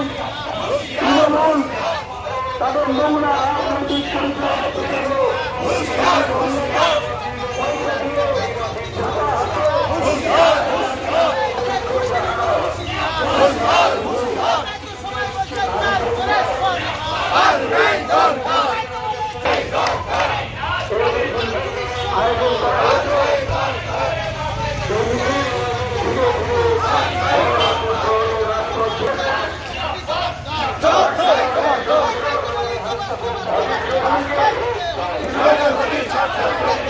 তৃণমূল তাদের নোংরা রাজনৈতিক তৃণমূল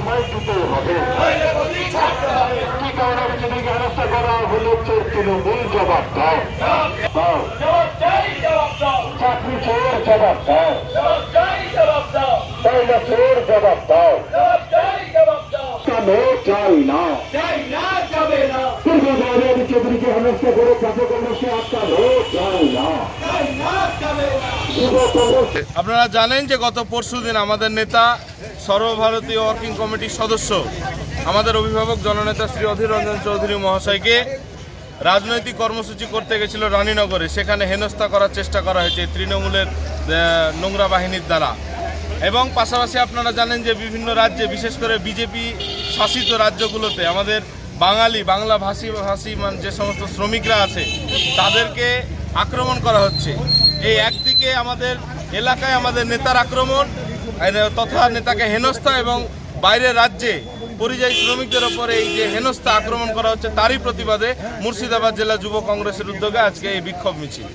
তোমায় দিতে হবে। কি কারণে বিজেপিকে হেনস্থা করা হলো তৃণমূল জবাব দাও। চাকরি চোর জবাব দাও। তাই না চোর জবাব দাও। কেন চাই না? পূর্ব বাইরে চৌধুরীকে হেনস্থা করে চাকরি করলে সে আটকানো চাই না যুব কংগ্রেস আপনারা জানেন যে গত পরশুদিন আমাদের নেতা সর্বভারতীয় ওয়ার্কিং কমিটির সদস্য, আমাদের অভিভাবক জননেতা শ্রী অধীর রঞ্জন চৌধুরী মহাশয়কে রাজনৈতিক কর্মসূচি করতে গেছিল রানীনগরে। সেখানে হেনস্থা করার চেষ্টা করা হয়েছে তৃণমূলের নোংরা বাহিনীর দ্বারা। এবং পাশাপাশি আপনারা জানেন যে বিভিন্ন রাজ্যে, বিশেষ করে বিজেপি শাসিত রাজ্যগুলোতে আমাদের বাঙালি বাংলা ভাষী ভাষী, মান যে সমস্ত শ্রমিকরা আছে, তাদেরকে আক্রমণ করা হচ্ছে। এই একদিকে আমাদের এলাকায় আমাদের নেতার আক্রমণ তথা নেতাকে হেনস্থা এবং বাইরের রাজ্যে পরিযায়ী শ্রমিকদের ওপরে এই যে হেনস্থা আক্রমণ করা হচ্ছে, তারই প্রতিবাদে মুর্শিদাবাদ জেলা যুব কংগ্রেসের উদ্যোগে আজকে এই বিক্ষোভ মিছিল।